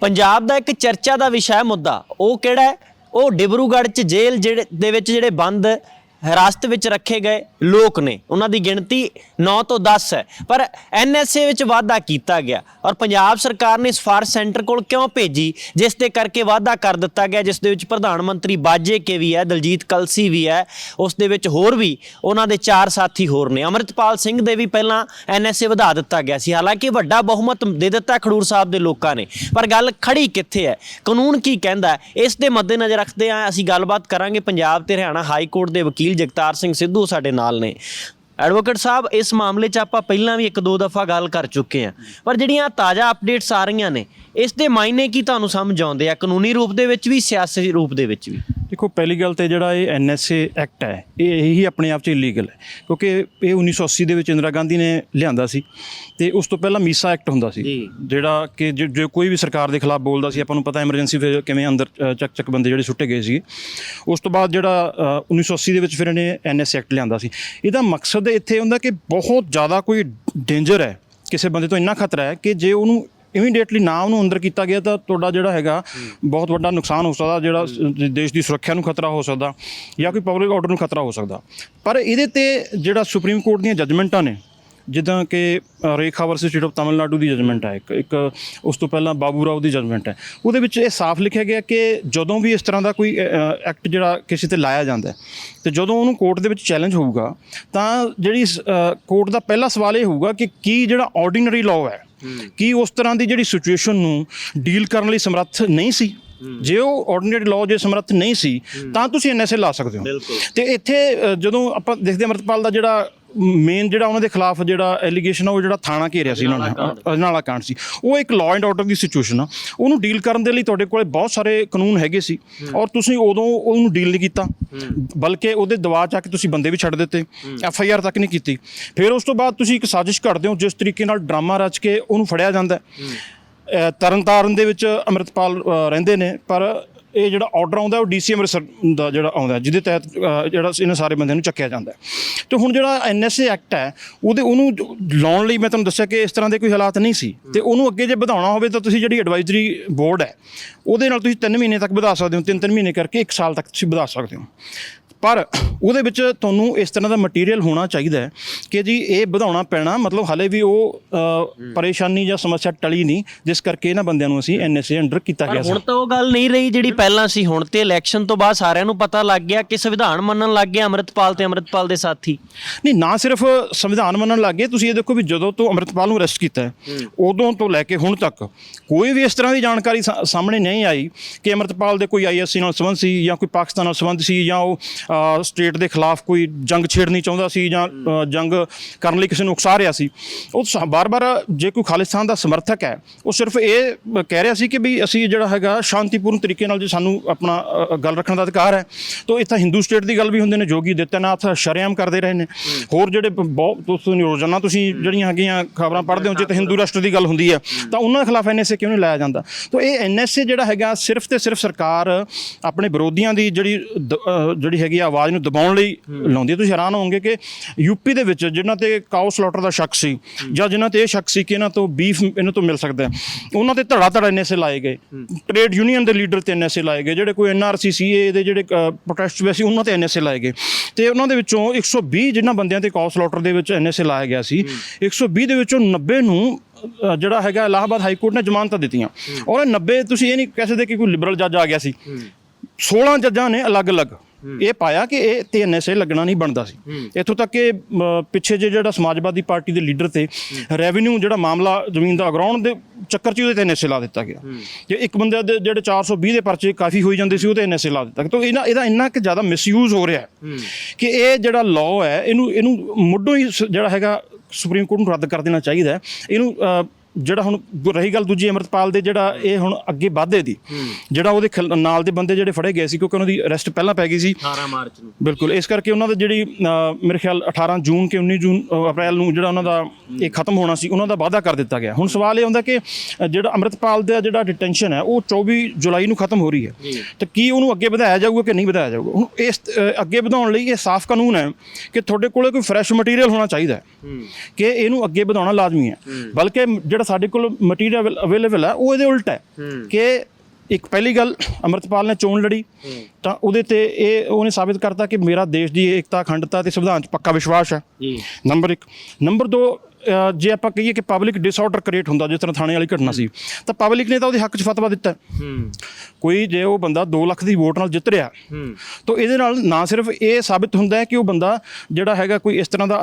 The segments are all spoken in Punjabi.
ਪੰਜਾਬ ਦਾ ਇੱਕ ਚਰਚਾ ਦਾ ਵਿਸ਼ਾ ਹੈ ਮੁੱਦਾ। ਉਹ ਕਿਹੜਾ ਹੈ? ਉਹ ਡਿਬਰੂਗੜ੍ਹ ਚ ਜੇਲ੍ਹ ਜਿਹੜੇ ਦੇ ਵਿੱਚ ਜਿਹੜੇ ਬੰਦ ਹਿਰਾਸਤ ਵਿੱਚ ਰੱਖੇ ਗਏ ਲੋਕ ਨੇ। ਉਹਨਾਂ ਦੀ ਗਿਣਤੀ 9 ਤੋਂ 10 ਹੈ। ਪਰ ਐਨਐਸਏ ਵਿੱਚ ਵਾਅਦਾ ਕੀਤਾ ਗਿਆ ਔਰ ਪੰਜਾਬ ਸਰਕਾਰ ਨੇ ਸਿਫਾਰਸ਼ ਸੈਂਟਰ ਕੋਲ ਕਿਉਂ ਭੇਜੀ, ਜਿਸ ਦੇ ਕਰਕੇ ਵਾਅਦਾ ਕਰ ਦਿੱਤਾ ਗਿਆ, ਜਿਸ ਦੇ ਵਿੱਚ ਪ੍ਰਧਾਨ ਮੰਤਰੀ ਬਾਜੇ ਕੇ ਵੀ ਹੈ, ਦਲਜੀਤ ਕਲਸੀ ਵੀ ਹੈ, ਉਸ ਦੇ ਵਿੱਚ ਹੋਰ ਵੀ ਉਹਨਾਂ ਦੇ ਚਾਰ ਸਾਥੀ ਹੋਰ ਨੇ। ਅਮਰਿਤਪਾਲ ਸਿੰਘ ਦੇ ਵੀ ਪਹਿਲਾਂ ਐਨਐਸਏ ਵਧਾ ਦਿੱਤਾ ਗਿਆ ਸੀ। ਹਾਲਾਂਕਿ ਵੱਡਾ ਬਹੁਮਤ ਦੇ ਦਿੱਤਾ ਖਡੂਰ ਸਾਹਿਬ ਦੇ ਲੋਕਾਂ ਨੇ। ਪਰ ਗੱਲ ਖੜੀ ਕਿੱਥੇ ਹੈ? ਕਾਨੂੰਨ ਕੀ ਕਹਿੰਦਾ ਇਸ ਦੇ ਮੱਦੇਨਜ਼ਰ ਰੱਖਦੇ ਆ ਅਸੀਂ ਗੱਲਬਾਤ ਕਰਾਂਗੇ ਪੰਜਾਬ ਤੇ ਹਰਿਆਣਾ ਹਾਈ ਕੋਰਟ ਦੇ ਵਕੀਲ ਜਗਤਾਰ ਸਿੰਘ ਸਿੱਧੂ ਸਾਡੇ ਨਾਲ ਨੇ। ਐਡਵੋਕੇਟ ਸਾਹਿਬ, ਇਸ ਮਾਮਲੇ 'ਚ ਆਪਾਂ ਪਹਿਲਾਂ ਵੀ ਇੱਕ ਦੋ ਦਫਾ ਗੱਲ ਕਰ ਚੁੱਕੇ ਹਾਂ। ਪਰ ਜਿਹੜੀਆਂ ਤਾਜ਼ਾ ਅਪਡੇਟਸ ਆ ਰਹੀਆਂ ਨੇ ਇਸ ਦੇ ਮਾਇਨੇ ਕੀ ਤੁਹਾਨੂੰ ਸਮਝ ਆਉਂਦੇ ਆ? ਕਾਨੂੰਨੀ ਰੂਪ ਦੇ ਵਿੱਚ ਵੀ ਸਿਆਸੀ ਰੂਪ ਦੇ ਵਿੱਚ ਵੀ? ਦੇਖੋ ਪਹਿਲੀ ਗੱਲ ਤੇ ਜਿਹੜਾ ਇਹ ਐਨਐਸਏ ਐਕਟ ਹੈ ਇਹ ਹੀ ਆਪਣੇ ਆਪ 'ਚ ਇਲੀਗਲ ਹੈ। ਕਿਉਂਕਿ ਇਹ 1980 ਦੇ ਵਿੱਚ ਇੰਦਰਾ ਗਾਂਧੀ ਨੇ ਲਿਆਂਦਾ ਸੀ ਤੇ ਉਸ ਤੋਂ ਪਹਿਲਾਂ ਮੀਸਾ ਐਕਟ ਹੁੰਦਾ ਸੀ। ਜਿਹੜਾ ਕਿ ਜੇ ਕੋਈ ਵੀ ਸਰਕਾਰ ਦੇ ਖਿਲਾਫ ਬੋਲਦਾ ਸੀ ਆਪਾਂ ਨੂੰ ਪਤਾ ਐਮਰਜੈਂਸੀ ਫਿਰ ਕਿਵੇਂ ਅੰਦਰ ਚੱਕ ਚੱਕ ਬੰਦੇ ਜਿਹੜੇ ਸੁੱਟੇ ਗਏ ਸੀ ਉਸ ਤੋਂ ਬਾਅਦ ਜਿਹੜਾ ਅ, 1980 ਦੇ ਵਿੱਚ ਫਿਰ ਇਹਨੇ ਐਨਐਸਏ ਐਕਟ ਲਿਆਂਦਾ ਸੀ। ਇਹਦਾ ਮਕਸਦ ਇੱਥੇ ਹੁੰਦਾ ਕਿ ਬਹੁਤ ਜ਼ਿਆਦਾ ਕੋਈ ਡੇਂਜਰ ਹੈ ਕਿਸੇ ਬੰਦੇ ਤੋਂ ਇੰਨਾ ਖਤਰਾ ਹੈ ਕਿ ਜੇ ਉਹਨੂੰ ਇਮੀਡੀਏਟਲੀ ਨਾ ਉਹਨੂੰ ਅੰਦਰ ਕੀਤਾ ਗਿਆ ਤਾਂ ਤੁਹਾਡਾ ਜਿਹੜਾ ਹੈਗਾ ਬਹੁਤ ਵੱਡਾ ਨੁਕਸਾਨ ਹੋ ਸਕਦਾ ਜਿਹੜਾ ਦੇਸ਼ ਦੀ ਸੁਰੱਖਿਆ ਨੂੰ ਖਤਰਾ ਹੋ ਸਕਦਾ ਜਾਂ ਕੋਈ ਪਬਲਿਕ ਆਰਡਰ ਨੂੰ ਖਤਰਾ ਹੋ ਸਕਦਾ। ਪਰ ਇਹਦੇ ਤੇ ਜਿਹੜਾ ਸੁਪਰੀਮ ਕੋਰਟ ਦੀਆਂ ਜੱਜਮੈਂਟਾਂ ਨੇ ਜਿੱਦਾਂ ਕਿ Rekha versus state of Tamil Nadu the judgement ਹੈ ਇੱਕ ਇੱਕ ਉਸ ਤੋਂ ਪਹਿਲਾਂ ਬਾਬੂ ਰਾਓ ਦੀ ਜਜਮੈਂਟ ਹੈ। ਉਹਦੇ ਵਿੱਚ ਇਹ ਸਾਫ਼ ਲਿਖਿਆ ਗਿਆ ਕਿ ਜਦੋਂ ਵੀ ਇਸ ਤਰ੍ਹਾਂ ਦਾ ਕੋਈ ਐਕਟ ਜਿਹੜਾ ਕਿਸੇ ਤੇ ਲਾਇਆ ਜਾਂਦਾ ਹੈ, ਤੇ ਜਦੋਂ ਉਹਨੂੰ ਕੋਰਟ ਦੇ ਵਿੱਚ ਚੈਲੰਜ ਹੋਊਗਾ ਤਾਂ ਜਿਹੜੀ ਕੋਰਟ ਦਾ ਪਹਿਲਾ ਸਵਾਲ ਇਹ ਹੋਊਗਾ ਕਿ ਕੀ ਜਿਹੜਾ ਆਰਡੀਨਰੀ ਲਾਅ ਹੈ ਕੀ ਉਸ ਤਰ੍ਹਾਂ ਦੀ ਜਿਹੜੀ ਸਿਚੁਏਸ਼ਨ ਨੂੰ ਡੀਲ ਕਰਨ ਲਈ ਸਮਰੱਥ ਨਹੀਂ ਸੀ ਜੇ ਉਹ ਆਰਡੀਨਰੀ ਲਾਅ ਜੇ ਸਮਰੱਥ ਨਹੀਂ ਸੀ ਤਾਂ ਤੁਸੀਂ ਐਨਐਸਏ ਲਾ ਸਕਦੇ ਹੋ। ਤੇ ਇੱਥੇ ਜਦੋਂ ਆਪਾਂ ਦੇਖਦੇ ਅਮਰਤਪਾਲ ਦਾ ਜਿਹੜਾ ਮੇਨ ਜਿਹੜਾ ਉਹਨਾਂ ਦੇ ਖਿਲਾਫ ਜਿਹੜਾ ਐਲੀਗੇਸ਼ਨ ਆ ਉਹ ਜਿਹੜਾ ਥਾਣਾ ਘੇਰਿਆ ਸੀ ਉਹਨਾਂ ਨੇ। ਅਜਨਾਲਾ ਕਾਂਡ ਸੀ। ਉਹ ਇੱਕ ਲਾਅ ਐਂਡ ਆਰਡਰ ਦੀ ਸਿਚੁਏਸ਼ਨ ਆ। ਉਹਨੂੰ ਡੀਲ ਕਰਨ ਦੇ ਲਈ ਤੁਹਾਡੇ ਕੋਲੇ ਬਹੁਤ ਸਾਰੇ ਕਾਨੂੰਨ ਹੈਗੇ ਸੀ। ਔਰ ਤੁਸੀਂ ਉਦੋਂ ਉਹਨੂੰ ਡੀਲ ਨਹੀਂ ਕੀਤਾ। ਬਲਕਿ ਉਹਦੇ ਦਬਾਅ ਚ ਆ ਕੇ ਤੁਸੀਂ ਬੰਦੇ ਵੀ ਛੱਡ ਦਿੱਤੇ। ਐਫ ਆਈ ਆਰ ਤੱਕ ਨਹੀਂ ਕੀਤੀ। ਫਿਰ ਉਸ ਤੋਂ ਬਾਅਦ ਤੁਸੀਂ ਇੱਕ ਸਾਜ਼ਿਸ਼ ਘੜਦੇ ਹੋ ਜਿਸ ਤਰੀਕੇ ਨਾਲ ਡਰਾਮਾ ਰਚ ਕੇ ਉਹਨੂੰ ਫੜਿਆ ਜਾਂਦਾ ਤਰਨਤਾਰਨ ਦੇ ਵਿੱਚ ਅੰਮ੍ਰਿਤਪਾਲ ਰਹਿੰਦੇ ਨੇ ਪਰ ਇਹ ਜਿਹੜਾ ਆਰਡਰ ਆਉਂਦਾ, ਉਹ ਡੀਸੀ ਅੰਮ੍ਰਿਤਸਰ ਦਾ ਜਿਹੜਾ ਆਉਂਦਾ ਜਿਹਦੇ ਤਹਿਤ ਜਿਹੜਾ ਇਹਨਾਂ ਸਾਰੇ ਬੰਦਿਆਂ ਨੂੰ ਚੱਕਿਆ ਜਾਂਦਾ ਹੈ। ਤੇ ਹੁਣ ਜਿਹੜਾ ਐਨਐਸਏ ਐਕਟ ਹੈ, ਉਹਦੇ, ਉਹਨੂੰ ਲਾਉਣ ਲਈ ਮੈਂ ਤੁਹਾਨੂੰ ਦੱਸਿਆ ਕਿ ਇਸ ਤਰ੍ਹਾਂ ਦੇ ਕੋਈ ਹਾਲਾਤ ਨਹੀਂ ਸੀ ਤੇ ਉਹਨੂੰ ਅੱਗੇ ਜੇ ਵਧਾਉਣਾ ਹੋਵੇ ਤਾਂ ਤੁਸੀਂ ਜਿਹੜੀ ਐਡਵਾਈਜ਼ਰੀ ਬੋਰਡ ਹੈ, ਉਹਦੇ ਨਾਲ ਤੁਸੀਂ 3 ਮਹੀਨੇ ਤੱਕ ਵਧਾ ਸਕਦੇ ਹੋ 3-3 ਮਹੀਨੇ ਕਰਕੇ 1 ਸਾਲ ਤੱਕ ਤੁਸੀਂ ਵਧਾ ਸਕਦੇ ਹੋ ਪਰ ਉਹਦੇ ਵਿੱਚ ਤੁਹਾਨੂੰ ਇਸ ਤਰ੍ਹਾਂ ਦਾ ਮਟੀਰੀਅਲ ਹੋਣਾ ਚਾਹੀਦਾ ਹੈ ਕਿ ਜੀ ਇਹ ਵਧਾਉਣਾ ਪੈਣਾ ਮਤਲਬ ਹਲੇ ਵੀ ਉਹ ਪਰੇਸ਼ਾਨੀ ਜਾਂ ਸਮੱਸਿਆ ਟਲੀ ਨਹੀਂ ਜਿਸ ਕਰਕੇ ਇਹਨਾਂ ਬੰਦਿਆਂ ਨੂੰ ਅਸੀਂ ਐਨਐਸਏ ਅੰਡਰ ਕੀਤਾ ਗਿਆ ਸੀ। ਹੁਣ ਤਾਂ ਉਹ ਗੱਲ ਨਹੀਂ ਰਹੀ ਜਿਹੜੀ ਪਹਿਲਾਂ ਸੀ ਹੁਣ ਤੇ ਇਲੈਕਸ਼ਨ ਤੋਂ ਬਾਅਦ ਸਾਰਿਆਂ ਨੂੰ ਪਤਾ ਲੱਗ ਗਿਆ ਕਿ ਸੰਵਿਧਾਨ ਮੰਨਣ ਲੱਗ ਗਿਆ ਅਮਰਿਤਪਾਲ ਤੇ ਅਮਰਿਤਪਾਲ ਦੇ ਸਾਥੀ। ਨਹੀਂ ਨਾ ਸਿਰਫ ਸੰਵਿਧਾਨ ਮੰਨਣ ਲੱਗੇ ਤੁਸੀਂ ਇਹ ਦੇਖੋ ਵੀ ਜਦੋਂ ਤੋਂ ਅੰਮ੍ਰਿਤਪਾਲ ਨੂੰ ਅਰੈਸਟ ਕੀਤਾ ਹੈ ਉਦੋਂ ਤੋਂ ਲੈ ਕੇ ਹੁਣ ਤੱਕ ਕੋਈ ਵੀ ਇਸ ਤਰ੍ਹਾਂ ਦੀ ਜਾਣਕਾਰੀ ਸਾ- ਸਾਹਮਣੇ ਨਹੀਂ ਆਈ ਕਿ ਅੰਮ੍ਰਿਤਪਾਲ ਦੇ ਕੋਈ ਆਈਐਸਸੀ ਨਾਲ ਸੰਬੰਧ ਸੀ ਜਾਂ ਕੋਈ ਪਾਕਿਸਤਾਨ ਨਾਲ ਸੰਬੰਧ ਸੀ ਜਾਂ ਉਹ ਸਟੇਟ ਦੇ ਖਿਲਾਫ ਕੋਈ ਜੰਗ ਛੇੜਨੀ ਚਾਹੁੰਦਾ ਸੀ ਜਾਂ ਜੰਗ ਕਰਨ ਲਈ ਕਿਸੇ ਨੂੰ ਉਕਸਾ ਰਿਹਾ ਸੀ। ਉਹ ਬਾਰ-ਬਾਰ ਜੇ ਕੋਈ ਖਾਲਿਸਤਾਨ ਦਾ ਸਮਰਥਕ ਹੈ, ਉਹ ਸਿਰਫ ਇਹ ਕਹਿ ਰਿਹਾ ਸੀ ਕਿ ਵੀ ਅਸੀਂ ਜਿਹੜਾ ਹੈਗਾ ਸ਼ਾਂਤੀਪੂਰਨ ਤਰੀਕੇ ਨਾਲ ਜੇ ਸਾਨੂੰ ਆਪਣਾ ਗੱਲ ਰੱਖਣ ਦਾ ਅਧਿਕਾਰ ਹੈ, ਤਾਂ ਇੱਥੇ ਹਿੰਦੂ ਸਟੇਟ ਦੀ ਗੱਲ ਵੀ ਹੁੰਦੇ ਨੇ, ਜੋਗੀ ਦਿੱਤਿਆਨਾਥ ਸ਼ਰੇਆਮ ਕਰਦੇ ਰਹੇ ਨੇ। ਹੋਰ ਜਿਹੜੇ ਬਹੁਤ ਤੁਸੀਂ ਰੋਜ਼ਾਨਾ ਤੁਸੀਂ ਜਿਹੜੀਆਂ ਹੈਗੀਆਂ ਖਬਰਾਂ ਪੜ੍ਹਦੇ ਹੋ, ਜੇ ਤਾਂ ਹਿੰਦੂ ਰਾਸ਼ਟਰ ਦੀ ਗੱਲ ਹੁੰਦੀ ਹੈ, ਤਾਂ ਉਹਨਾਂ ਦੇ ਖਿਲਾਫ ਐਨਐਸਏ ਕਿਉਂ ਨਹੀਂ ਲਾਇਆ ਜਾਂਦਾ? ਤਾਂ ਇਹ ਐਨਐਸਏ ਜਿਹੜਾ ਹੈਗਾ ਸਿਰਫ ਤੇ ਸਿਰਫ ਸਰਕਾਰ ਆਪਣੇ ਵਿਰੋਧੀਆਂ ਦੀ ਜਿਹੜੀ ਦ- ਜਿਹੜੀ ਹੈਗੀ ਆ ਆਵਾਜ਼ ਨੂੰ ਦਬਾਉਣ ਲਈ ਲਾਉਂਦੀ ਹੈ। ਤੁਸੀਂ ਹੈਰਾਨ ਹੋਵੋਗੇ ਕਿ ਯੂਪੀ ਦੇ ਵਿੱਚ ਜਿਨ੍ਹਾਂ ਤੇ ਕਾਓ ਸਲਾਟਰ ਦਾ ਸ਼ੱਕ ਸੀ ਜਾਂ ਜਿਨ੍ਹਾਂ ਤੇ ਇਹ ਸ਼ੱਕ ਸੀ ਕਿ ਇਹਨਾਂ ਤੋਂ ਬੀਫ ਇਹਨਾਂ ਤੋਂ ਮਿਲ ਸਕਦਾ ਹੈ, ਉਹਨਾਂ ਤੇ ਧੜਾ ਧੜਾ ਐਨਐਸਏ ਲਾਏ ਗਏ। ਟ੍ਰੇਡ ਯੂਨੀਅਨ ਦੇ ਲੀਡਰ ਤੇ ਐਨਐਸਏ ਲਾਏ ਗਏ ਜਿਹੜੇ ਕੋਈ ਐਨਆਰਸੀ ਸੀਏ ਦੇ ਜਿਹੜੇ ਪ੍ਰੋਟੈਸਟ ਹੋਏ ਸੀ ਉਹਨਾਂ ਤੇ ਐਨਐਸਏ ਲਾਏ ਗਏ। ਤੇ ਉਹਨਾਂ ਦੇ ਵਿੱਚੋਂ 120 ਜਿਨ੍ਹਾਂ ਬੰਦਿਆਂ ਤੇ ਕਾਓ ਸਲਾਟਰ ਦੇ ਵਿੱਚ ਐਨਐਸਏ ਲਾਇਆ ਗਿਆ ਸੀ 120 ਦੇ ਵਿੱਚੋਂ 90 ਨੂੰ ਜਿਹੜਾ ਹੈਗਾ ਇਲਾਹਾਬਾਦ ਹਾਈ ਕੋਰਟ ਨੇ ਜ਼ਮਾਨਤਾਂ ਦਿੱਤੀਆਂ। ਔਰ ਇਹ 90 ਤੁਸੀਂ ਇਹ ਨਹੀਂ ਕਹਿ ਸਕਦੇ ਕਿ ਕੋਈ ਲਿਬਰਲ ਜੱਜ ਆ ਗਿਆ ਸੀ। 16 ਜੱਜਾਂ ਨੇ ਅਲੱਗ-ਅਲੱਗ ਇਹ ਪਾਇਆ ਕਿ ਇਹ ਤੇ ਐਨਐਸਏ ਲੱਗਣਾ ਨਹੀਂ ਬਣਦਾ ਸੀ। ਇੱਥੋਂ ਤੱਕ ਕਿ ਪਿੱਛੇ ਜੇ ਜਿਹੜਾ ਸਮਾਜਵਾਦੀ ਪਾਰਟੀ ਦੇ ਲੀਡਰ ਤੇ ਰੈਵਨਿਊ ਜਿਹੜਾ ਮਾਮਲਾ ਜ਼ਮੀਨ ਦਾ ਅਗਰਾਉਣ ਦੇ ਚੱਕਰ 'ਚ ਉਹਦੇ ਤੇ ਐਨਐਸਏ ਲਾ ਦਿੱਤਾ ਗਿਆ। ਜੇ ਇੱਕ ਬੰਦੇ ਦੇ ਜਿਹੜੇ 420 ਦੇ ਪਰਚੇ ਕਾਫੀ ਹੋਈ ਜਾਂਦੇ ਸੀ ਉਹ ਤੇ ਐਨਐਸਏ ਲਾ ਦਿੱਤਾ। ਤਾਂ ਇਹਨਾਂ ਇਹਦਾ ਇੰਨਾ ਕਿ ਜ਼ਿਆਦਾ ਮਿਸਯੂਜ਼ ਹੋ ਰਿਹਾ ਕਿ ਇਹ ਜਿਹੜਾ ਲਾਅ ਹੈ ਇਹਨੂੰ ਇਹਨੂੰ ਮੁੱਢੋਂ ਹੀ ਜਿਹੜਾ ਹੈਗਾ ਸੁਪਰੀਮ ਕੋਰਟ ਨੂੰ ਰੱਦ ਕਰ ਦੇਣਾ ਚਾਹੀਦਾ ਇਹਨੂੰ ਜਿਹੜਾ ਹੁਣ ਰਹੀ ਗੱਲ ਦੂਜੀ ਅਮਰਤਪਾਲ ਦੇ ਜਿਹੜਾ ਇਹ ਹੁਣ ਅੱਗੇ ਵਾਧੇ ਦੀ ਜਿਹੜਾ ਉਹਦੇ ਖਿਲ- ਨਾਲ ਦੇ ਬੰਦੇ ਜਿਹੜੇ ਫੜੇ ਗਏ ਸੀ ਕਿਉਂਕਿ ਉਹਨਾਂ ਦੀ ਅਰੈਸਟ ਪਹਿਲਾਂ ਪੈ ਗਈ ਸੀ। 18 ਮਾਰਚ ਨੂੰ। ਬਿਲਕੁਲ ਇਸ ਕਰਕੇ ਉਹਨਾਂ ਦਾ ਜਿਹੜੀ ਅ, ਮੇਰੇ ਖਿਆਲ 18 ਜੂਨ ਕਿ 19 ਜੂਨ ਅ, ਅਪ੍ਰੈਲ ਨੂੰ ਜਿਹੜਾ ਉਹਨਾਂ ਦਾ ਇਹ ਖਤਮ ਹੋਣਾ ਸੀ ਉਹਨਾਂ ਦਾ ਵਾਅਦਾ ਕਰ ਦਿੱਤਾ ਗਿਆ। ਹੁਣ ਸਵਾਲ ਇਹ ਹੁੰਦਾ ਕਿ ਅ, ਜਿਹੜਾ ਅੰਮ੍ਰਿਤਪਾਲ ਦਾ ਜਿਹੜਾ ਡਿਟੈਂਸ਼ਨ ਹੈ ਉਹ 24 ਜੁਲਾਈ ਨੂੰ ਖਤਮ ਹੋ ਰਹੀ ਹੈ। ਤੇ ਕੀ ਉਹਨੂੰ ਅੱਗੇ ਵਧਾਇਆ ਜਾਊਗਾ ਕਿ ਨਹੀਂ ਵਧਾਇਆ ਜਾਊਗਾ? ਹੁਣ ਇਸ ਅ, ਅੱਗੇ ਵਧਾਉਣ ਲਈ ਇਹ ਸਾਫ਼ ਕਾਨੂੰਨ ਹੈ ਕਿ ਤੁਹਾਡੇ ਕੋਲੇ ਕੋਈ ਫਰੈਸ਼ ਮਟੀਰੀਅਲ ਹੋਣਾ ਚਾਹੀਦਾ ਹੈ ਕਿ ਇਹਨੂੰ ਅੱਗੇ ਵਧਾਉਣਾ ਲਾਜ਼ਮੀ ਹੈ। ਬਲਕਿ ਜਿਹੜਾ ਸਾਡੇ ਕੋਲ ਮਟੀਰੀਅਲ ਅਵੇਲੇਬਲ ਹੈ ਉਹ ਇਹਦੇ ਉਲਟ ਹੈ ਕਿ ਇੱਕ ਪਹਿਲੀ ਗੱਲ ਅਮਰਤਪਾਲ ਨੇ ਚੋਣ ਲੜੀ ਤਾਂ ਉਹਦੇ ਤੇ ਇਹ ਉਹਨੇ ਸਾਬਿਤ ਕਰਤਾ ਕਿ ਮੇਰਾ ਦੇਸ਼ ਦੀ ਏਕਤਾ ਅਖੰਡਤਾ ਤੇ ਸੰਵਿਧਾਨ 'ਚ ਪੱਕਾ ਵਿਸ਼ਵਾਸ ਹੈ। ਜੀ। ਨੰਬਰ 1 ਨੰਬਰ 2 ਜੇ ਆਪਾਂ ਕਹੀਏ ਕਿ ਪਬਲਿਕ ਡਿਸਆਰਡਰ ਕ੍ਰੀਏਟ ਹੁੰਦਾ ਜਿਸ ਤਰ੍ਹਾਂ ਥਾਣੇ ਵਾਲੀ ਘਟਨਾ ਸੀ ਤਾਂ ਪਬਲਿਕ ਨੇ ਤਾਂ ਉਹਦੇ ਹੱਕ 'ਚ ਫਤਵਾ ਦਿੱਤਾ ਹੂੰ। ਕੋਈ ਜੇ ਉਹ ਬੰਦਾ 2 ਲੱਖ ਦੀ ਵੋਟ ਨਾਲ ਜਿੱਤ ਰਿਹਾ ਹੂੰ। ਤਾਂ ਇਹਦੇ ਨਾਲ ਨਾ ਸਿਰਫ ਇਹ ਸਾਬਿਤ ਹੁੰਦਾ ਹੈ ਕਿ ਉਹ ਬੰਦਾ ਜਿਹੜਾ ਹੈਗਾ ਕੋਈ ਇਸ ਤਰ੍ਹਾਂ ਦਾ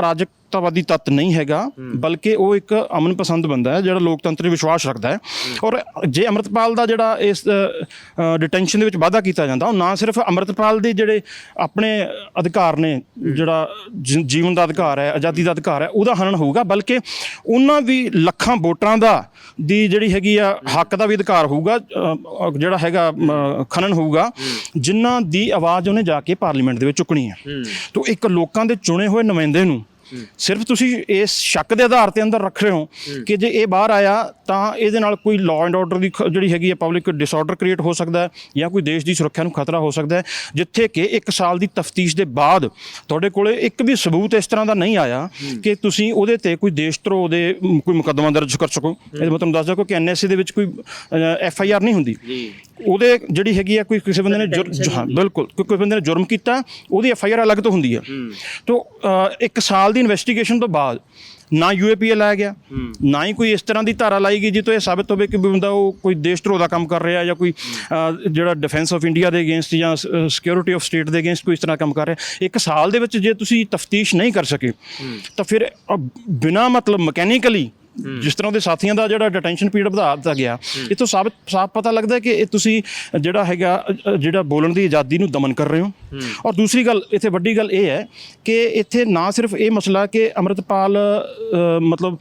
ਅਰਾਜਕਤਾਵਾਦੀ ਤੱਤ ਨਹੀਂ ਹੈਗਾ ਬਲਕਿ ਉਹ ਇੱਕ ਅਮਨ ਪਸੰਦ ਬੰਦਾ ਹੈ ਜਿਹੜਾ ਲੋਕਤੰਤਰ 'ਤੇ ਵਿਸ਼ਵਾਸ ਰੱਖਦਾ ਹੈ। ਔਰ ਜੇ ਅਮਰਤਪਾਲ ਦਾ ਜਿਹੜਾ ਇਸ ਡਿਟੈਂਸ਼ਨ ਦੇ ਵਿੱਚ ਵਾਅਦਾ ਕੀਤਾ ਜਾਂਦਾ ਉਹ ਨਾ ਸਿਰਫ ਅਮਰਤਪਾਲ ਦੇ ਜਿਹੜੇ ਆਪਣੇ ਅਧਿਕਾਰ ਨੇ ਜਿਹੜਾ ਜੀਵਨ ਦਾ ਅਧਿਕਾਰ ਹੈ ਆਜ਼ਾਦੀ ਦਾ ਅਧਿਕਾਰ ਹੈ ਉਹਦਾ ਹਨਨ ਹੋਊਗਾ ਬਲਕਿ ਉਹਨਾਂ ਵੀ ਲੱਖਾਂ ਵੋਟਰਾਂ ਦਾ ਦੀ ਜਿਹੜੀ ਹੈਗੀ ਆ ਹੱਕ ਦਾ ਵੀ ਅਧਿਕਾਰ ਹੋਊਗਾ ਜਿਹੜਾ ਹੈਗਾ ਖਨਨ ਹੋਊਗਾ ਜਿਨ੍ਹਾਂ ਦੀ ਆਵਾਜ਼ ਉਹਨੇ ਜਾ ਕੇ ਪਾਰਲੀਮੈਂਟ ਦੇ ਵਿੱਚ ਚੁੱਕਣੀ ਹੈ। ਤੋਂ ਇੱਕ ਲੋਕਾਂ ਦੇ ਚੁਣੇ ਹੋਏ ਨੁਮਾਇੰਦੇ ਨੂੰ ਸਿਰਫ ਤੁਸੀਂ ਇਸ ਸ਼ੱਕ ਦੇ ਆਧਾਰ ਤੇ ਅੰਦਰ ਰੱਖ ਰਹੇ ਹੋ ਕਿ ਜੇ ਇਹ ਬਾਹਰ ਆਇਆ ਤਾਂ ਇਹਦੇ ਨਾਲ ਕੋਈ ਲਾਅ ਐਂਡ ਆਰਡਰ ਦੀ ਜਿਹੜੀ ਹੈਗੀ ਹੈ ਪਬਲਿਕ ਡਿਸਆਰਡਰ ਕ੍ਰੀਏਟ ਹੋ ਸਕਦਾ ਹੈ ਜਾਂ ਕੋਈ ਦੇਸ਼ ਦੀ ਸੁਰੱਖਿਆ ਨੂੰ ਖਤਰਾ ਹੋ ਸਕਦਾ ਹੈ ਜਿੱਥੇ ਕਿ 1 ਸਾਲ ਦੀ ਤਫਤੀਸ਼ ਦੇ ਬਾਅਦ ਤੁਹਾਡੇ ਕੋਲੇ ਇੱਕ ਵੀ ਸਬੂਤ ਇਸ ਤਰ੍ਹਾਂ ਦਾ ਨਹੀਂ ਆਇਆ ਕਿ ਤੁਸੀਂ ਉਹਦੇ ਤੇ ਕੋਈ ਦੇਸ਼ ਧਰੋਹ ਦੇ ਕੋਈ ਮੁਕੱਦਮਾ ਦਰਜ ਕਰ ਸਕੋ। ਇਹ ਮੈਂ ਤੁਹਾਨੂੰ ਦੱਸ ਦਿਆਂ ਕਿ ਐਨਐਸਏ ਦੇ ਵਿੱਚ ਕੋਈ ਐਫ ਆਈ ਆਰ ਨਹੀਂ ਹੁੰਦੀ। ਜੀ। ਉਹਦੇ ਜਿਹੜੀ ਹੈਗੀ ਆ ਕੋਈ ਕਿਸੇ ਬੰਦੇ ਨੇ ਜੁਰ- ਹਾਂ ਬਿਲਕੁਲ। ਕੋਈ ਕੋਈ ਬੰਦੇ ਨੇ ਜੁਰਮ ਕੀਤਾ ਉਹਦੀ ਐਫ ਆਈ ਆਰ ਅਲੱਗ ਤੋਂ ਹੁੰਦੀ ਆ। ਤੋਂ ਅ, ਇੱਕ ਸਾਲ ਦੀ ਇਨਵੈਸਟੀਗੇਸ਼ਨ ਤੋਂ ਬਾਅਦ ਨਾ ਯੂਏਪੀਏ ਲਾਇਆ ਗਿਆ ਨਾ ਹੀ ਕੋਈ ਇਸ ਤਰ੍ਹਾਂ ਦੀ ਧਾਰਾ ਲਾਈ ਗਈ ਜਿੱਤੋਂ ਇਹ ਸਾਬਤ ਹੋਵੇ ਕਿ ਵੀ ਬੰਦਾ ਉਹ ਕੋਈ ਦੇਸ਼ ਧਰੋਹ ਦਾ ਕੰਮ ਕਰ ਰਿਹਾ ਜਾਂ ਕੋਈ ਅ, ਜਿਹੜਾ ਡਿਫੈਂਸ ਆਫ ਇੰਡੀਆ ਦੇ ਅਗੇਂਸਟ ਜਾਂ ਸਿਕਿਉਰਿਟੀ ਆਫ ਸਟੇਟ ਦੇ ਅਗੇਂਸਟ ਕੋਈ ਇਸ ਤਰ੍ਹਾਂ ਕੰਮ ਕਰ ਰਿਹਾ। ਇੱਕ ਸਾਲ ਦੇ ਵਿੱਚ ਜੇ ਤੁਸੀਂ ਤਫਤੀਸ਼ ਨਹੀਂ ਕਰ ਸਕੇ ਤਾਂ ਫਿਰ ਅ, ਬਿਨਾਂ ਮਤਲਬ ਮਕੈਨੀਕਲੀ ਜਿਸ ਤਰ੍ਹਾਂ ਉਹਦੇ ਸਾਥੀਆਂ ਦਾ ਜਿਹੜਾ ਡਿਟੈਂਸ਼ਨ ਪੀਰੀਅਡ ਵਧਾ ਦਿੱਤਾ ਗਿਆ ਇਹ ਤੋਂ ਸਾਬਤ ਸਾਫ਼ ਪਤਾ ਲੱਗਦਾ ਹੈ ਕਿ ਇਹ ਤੁਸੀਂ ਜਿਹੜਾ ਹੈਗਾ ਜਿਹੜਾ ਬੋਲਣ ਦੀ ਆਜ਼ਾਦੀ ਨੂੰ ਦਮਨ ਕਰ ਰਹੇ ਹੋ। ਔਰ ਦੂਸਰੀ ਗੱਲ ਇੱਥੇ ਵੱਡੀ ਗੱਲ ਇਹ ਹੈ ਕਿ ਇੱਥੇ ਨਾ ਸਿਰਫ ਇਹ ਮਸਲਾ ਕਿ ਅੰਮ੍ਰਿਤਪਾਲ ਮਤਲਬ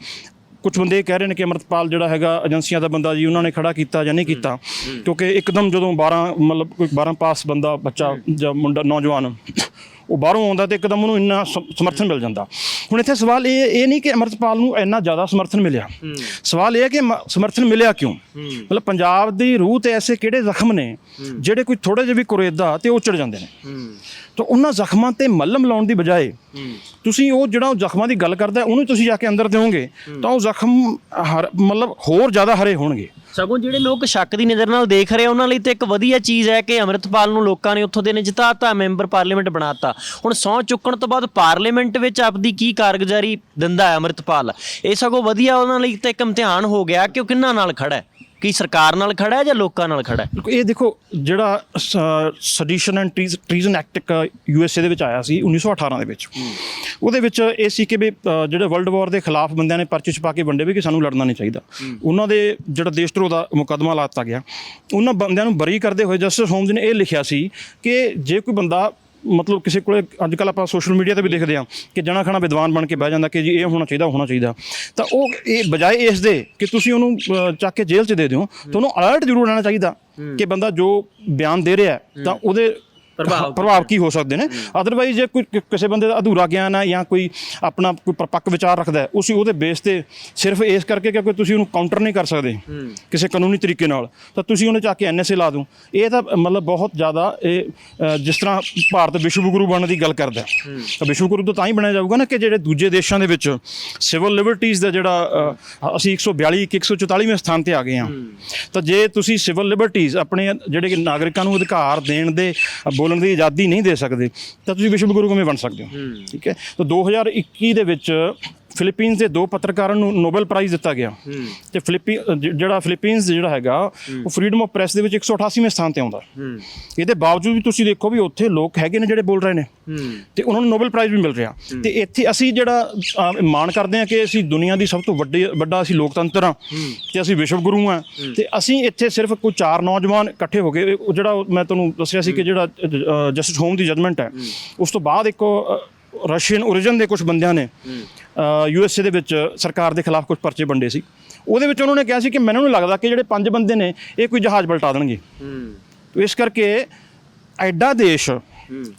ਕੁਝ ਬੰਦੇ ਇਹ ਕਹਿ ਰਹੇ ਨੇ ਕਿ ਅੰਮ੍ਰਿਤਪਾਲ ਜਿਹੜਾ ਹੈਗਾ ਏਜੰਸੀਆਂ ਦਾ ਬੰਦਾ ਜੀ ਉਹਨਾਂ ਨੇ ਖੜਾ ਕੀਤਾ ਜਾਂ ਨਹੀਂ ਕੀਤਾ। ਕਿਉਂਕਿ ਇੱਕਦਮ ਜਦੋਂ 12 ਮਤਲਬ ਕੋਈ 12 ਪਾਸ ਬੰਦਾ ਬੱਚਾ ਜਾਂ ਮੁੰਡਾ ਨੌਜਵਾਨ ਉਹ ਬਾਹਰੋਂ ਆਉਂਦਾ ਤੇ ਇੱਕਦਮ ਉਹਨੂੰ ਇੰਨਾ ਸਮ- ਸਮਰਥਨ ਮਿਲ ਜਾਂਦਾ। ਹੁਣ ਇੱਥੇ ਸਵਾਲ ਇਹ ਇਹ ਨਹੀਂ ਕਿ ਅਮਰਤਪਾਲ ਨੂੰ ਇੰਨਾ ਜ਼ਿਆਦਾ ਸਮਰਥਨ ਮਿਲਿਆ। ਸਵਾਲ ਇਹ ਹੈ ਕਿ ਮ- ਸਮਰਥਨ ਮਿਲਿਆ ਕਿਉਂ? ਮਤਲਬ ਪੰਜਾਬ ਦੀ ਰੂਹ ਤੇ ਐਸੇ ਕਿਹੜੇ ਜ਼ਖਮ ਨੇ ਜਿਹੜੇ ਕੋਈ ਥੋੜੇ ਜਿਹੇ ਵੀ ਕੁਰੇਦਾ ਤੇ ਉਹ ਚੜ ਜਾਂਦੇ ਨੇ? ਤਾਂ ਉਹਨਾਂ ਜ਼ਖਮਾਂ ਤੇ ਮੱਲਮ ਲਾਉਣ ਦੀ ਬਜਾਏ ਤੁਸੀਂ ਉਹ ਜਿਹੜਾ ਉਹ ਜ਼ਖਮਾਂ ਦੀ ਗੱਲ ਕਰਦਾ ਉਹਨੂੰ ਤੁਸੀਂ ਜਾ ਕੇ ਅੰਦਰ ਦਿਓਗੇ ਤਾਂ ਉਹ ਜ਼ਖਮ ਹਰ- ਮਤਲਬ ਹੋਰ ਜ਼ਿਆਦਾ ਹਰੇ ਹੋਣਗੇ। ਸਗੋਂ ਜਿਹੜੇ ਲੋਕ ਸ਼ੱਕ ਦੀ ਨਜ਼ਰ ਨਾਲ ਦੇਖ ਰਹੇ ਆ, ਉਹਨਾਂ ਲਈ ਤਾਂ ਇੱਕ ਵਧੀਆ ਚੀਜ਼ ਹੈ ਕਿ ਅੰਮ੍ਰਿਤਪਾਲ ਨੂੰ ਲੋਕਾਂ ਨੇ ਉੱਥੋਂ ਦੇ ਨੇ ਜਿਤਾਤਾ ਮੈਂਬਰ ਪਾਰਲੀਮੈਂਟ ਬਣਾਤਾ। ਹੁਣ ਸਹੁੰ ਚੁੱਕਣ ਤੋਂ ਬਾਅਦ ਪਾਰਲੀਮੈਂਟ ਵਿੱਚ ਆਪਦੀ ਕੀ ਕਾਰਗੁਜ਼ਾਰੀ ਦਿੰਦਾ ਹੈ ਅੰਮ੍ਰਿਤਪਾਲ? ਇਹ ਸਗੋਂ ਵਧੀਆ ਉਹਨਾਂ ਲਈ ਤਾਂ ਇੱਕ ਇਮਤਿਹਾਨ ਹੋ ਗਿਆ ਕਿ ਉਹ ਕਿੰਨਾਂ ਨਾਲ ਖੜਾ ਹੈ? ਕੀ ਸਰਕਾਰ ਨਾਲ ਖੜਾ ਹੈ ਜਾਂ ਲੋਕਾਂ ਨਾਲ ਖੜਾ ਹੈ? ਇਹ ਦੇਖੋ, ਜਿਹੜਾ ਸੈਡੀਸ਼ਨ ਐਂਡ ਟ੍ਰੀਜ਼ਨ ਐਕਟ ਇੱਕ ਯੂਐਸਏ ਦੇ ਵਿੱਚ ਆਇਆ ਸੀ 1918 ਦੇ ਵਿੱਚ। ਉਹਦੇ ਵਿੱਚ ਇਹ ਸੀ ਕਿ ਵੀ ਜਿਹੜੇ ਵਰਲਡ ਵਾਰ ਦੇ ਖਿਲਾਫ ਬੰਦਿਆਂ ਨੇ ਪਰਚੇ ਛਪਾ ਕੇ ਵੰਡੇ ਵੀ ਕਿ ਸਾਨੂੰ ਲੜਨਾ ਨਹੀਂ ਚਾਹੀਦਾ। ਉਹਨਾਂ ਦੇ ਜਿਹੜਾ ਦੇਸ਼ ਧਰੋਹ ਦਾ ਮੁਕੱਦਮਾ ਲਾਤਾ ਗਿਆ, ਉਹਨਾਂ ਬੰਦਿਆਂ ਨੂੰ ਬਰੀ ਕਰਦੇ ਹੋਏ ਜਸਟਿਸ ਹੋਮਜ਼ ਨੇ ਇਹ ਲਿਖਿਆ ਸੀ ਕਿ ਜੇ ਕੋਈ ਬੰਦਾ ਮਤਲਬ ਕਿਸੇ ਕੋਲੇ ਅੱਜ ਕੱਲ ਆਪਾਂ ਸੋਸ਼ਲ ਮੀਡੀਆ ਤੇ ਵੀ ਦੇਖਦੇ ਹਾਂ ਕਿ ਜਣਾ ਖਣਾ ਵਿਦਵਾਨ ਬਣ ਕੇ ਬਹਿ ਜਾਂਦਾ ਕਿ ਜੀ ਇਹ ਹੋਣਾ ਚਾਹੀਦਾ ਹੋਣਾ ਚਾਹੀਦਾ। ਤਾਂ ਉਹ ਇਹ ਬਜਾਏ ਇਸ ਦੇ ਕਿ ਤੁਸੀਂ ਉਹਨੂੰ ਚੱਕ ਕੇ ਜੇਲ੍ਹ 'ਚ ਦੇ ਦਿਓ ਤੁਹਾਨੂੰ ਅਲਰਟ ਜ਼ਰੂਰ ਰਹਿਣਾ ਚਾਹੀਦਾ ਕਿ ਬੰਦਾ ਜੋ ਬਿਆਨ ਦੇ ਰਿਹਾ ਤਾਂ ਉਹਦੇ ਪ੍ਰਭਾਵ ਪ੍ਰਭਾਵ ਕੀ ਹੋ ਸਕਦੇ ਨੇ? ਅਦਰਵਾਈਜ਼ ਜੇ ਕੋਈ ਕਿਸੇ ਬੰਦੇ ਦਾ ਅਧੂਰਾ ਗਿਆਨ ਹੈ ਜਾਂ ਕੋਈ ਆਪਣਾ ਕੋਈ ਪਰਪੱਕ ਵਿਚਾਰ ਰੱਖਦਾ ਉਸੇ ਉਹਦੇ ਬੇਸ ਤੇ ਸਿਰਫ ਇਸ ਕਰਕੇ ਕਿ ਤੁਸੀਂ ਉਹਨੂੰ ਕਾਊਂਟਰ ਨਹੀਂ ਕਰ ਸਕਦੇ ਕਿਸੇ ਕਾਨੂੰਨੀ ਤਰੀਕੇ ਨਾਲ ਤਾਂ ਤੁਸੀਂ ਉਹਨੇ ਚੱਕ ਕੇ ਐਨਐਸਏ ਲਾ ਦੋ ਇਹ ਤਾਂ ਮਤਲਬ ਬਹੁਤ ਜ਼ਿਆਦਾ ਇਹ ਜਿਸ ਤਰ੍ਹਾਂ ਭਾਰਤ ਵਿਸ਼ਵ ਗੁਰੂ ਬਣਨ ਦੀ ਗੱਲ ਕਰਦਾ। ਤਾਂ ਵਿਸ਼ਵ ਗੁਰੂ ਤਾਂ ਤਾਂ ਹੀ ਬਣਿਆ ਜਾਊਗਾ ਨਾ ਕਿ ਜਿਹੜੇ ਦੂਜੇ ਦੇਸ਼ਾਂ ਦੇ ਵਿੱਚ ਸਿਵਲ ਲਿਬਰਟੀਜ਼ ਦਾ ਜਿਹੜਾ ਅਸੀਂ 142 ਕਿ 144ਵੇਂ ਸਥਾਨ ਤੇ ਆ ਗਏ ਹਾਂ। ਤਾਂ ਜੇ ਤੁਸੀਂ ਸਿਵਲ ਲਿਬਰਟੀਜ਼ ਆਪਣੇ ਜਿਹੜੇ ਨਾਗਰਿਕਾਂ ਨੂੰ ਅਧਿਕਾਰ ਦੇਣ ਦੇ ਬੋਲਣ ਦੀ ਆਜ਼ਾਦੀ ਨਹੀਂ ਦੇ ਸਕਦੇ ਤਾਂ ਤੁਸੀਂ ਵਿਸ਼ਵ ਗੁਰੂ ਕਿਵੇਂ ਬਣ ਸਕਦੇ ਹੋ? ਠੀਕ ਹੈ? ਤਾਂ 2021 ਦੇ ਵਿੱਚ ਫਿਲੀਪੀਨਸ ਦੇ ਦੋ ਪੱਤਰਕਾਰਾਂ ਨੂੰ ਨੋਬਲ ਪ੍ਰਾਈਜ਼ ਦਿੱਤਾ ਗਿਆ। ਤੇ ਫਿਲੀਪੀ ਜਿਹੜਾ ਫਿਲੀਪੀਨਸ ਜਿਹੜਾ ਹੈਗਾ ਉਹ ਫਰੀडम ਆਫ ਪ੍ਰੈਸ ਦੇ ਵਿੱਚ 188ਵੇਂ ਸਥਾਨ ਤੇ ਆਉਂਦਾ। ਇਹਦੇ ਬਾਵਜੂਦ ਵੀ ਤੁਸੀਂ ਦੇਖੋ ਵੀ ਉੱਥੇ ਲੋਕ ਹੈਗੇ ਨੇ ਜਿਹੜੇ ਬੋਲ ਰਹੇ ਨੇ। ਤੇ ਉਹਨਾਂ ਨੂੰ ਨੋਬਲ ਪ੍ਰਾਈਜ਼ ਵੀ ਮਿਲ ਰਿਹਾ। ਤੇ ਇੱਥੇ ਅਸੀਂ ਜਿਹੜਾ ਮਾਣ ਕਰਦੇ ਹਾਂ ਕਿ ਅਸੀਂ ਦੁਨੀਆ ਦੀ ਸਭ ਤੋਂ ਵੱਡੇ ਵੱਡਾ ਅਸੀਂ ਲੋਕਤੰਤਰ ਹਾਂ। ਤੇ ਅਸੀਂ ਵਿਸ਼ਵ ਗੁਰੂ ਹਾਂ। ਤੇ ਅਸੀਂ ਇੱਥੇ ਸਿਰਫ ਕੋਈ ਚਾਰ ਨੌਜਵਾਨ ਇਕੱਠੇ ਹੋ ਗਏ। ਉਹ ਜਿਹੜਾ ਮੈਂ ਤੁਹਾਨੂੰ ਦੱਸਿਆ ਸੀ ਕਿ ਜਿਹੜਾ ਜਸਟਿਸ ਹੋਮ ਦੀ ਜਜਮੈਂਟ ਹੈ। ਉਸ ਤੋਂ ਬਾਅਦ ਇੱਕ ਰਸ਼ੀਅਨ origin ਦੇ ਕੁਝ ਬੰਦਿਆਂ ਨੇ ਯੂ ਐਸ ਏ ਦੇ ਵਿੱਚ ਸਰਕਾਰ ਦੇ ਖਿਲਾਫ ਕੁਝ ਪਰਚੇ ਵੰਡੇ ਸੀ। ਉਹਦੇ ਵਿੱਚ ਉਹਨਾਂ ਨੇ ਕਿਹਾ ਸੀ ਕਿ ਮੈਨੂੰ ਨਹੀਂ ਲੱਗਦਾ ਕਿ ਜਿਹੜੇ ਪੰਜ ਬੰਦੇ ਨੇ ਇਹ ਕੋਈ ਜਹਾਜ਼ ਪਲਟਾ ਦੇਣਗੇ। ਤੋ ਇਸ ਕਰਕੇ ਐਡਾ ਦੇਸ਼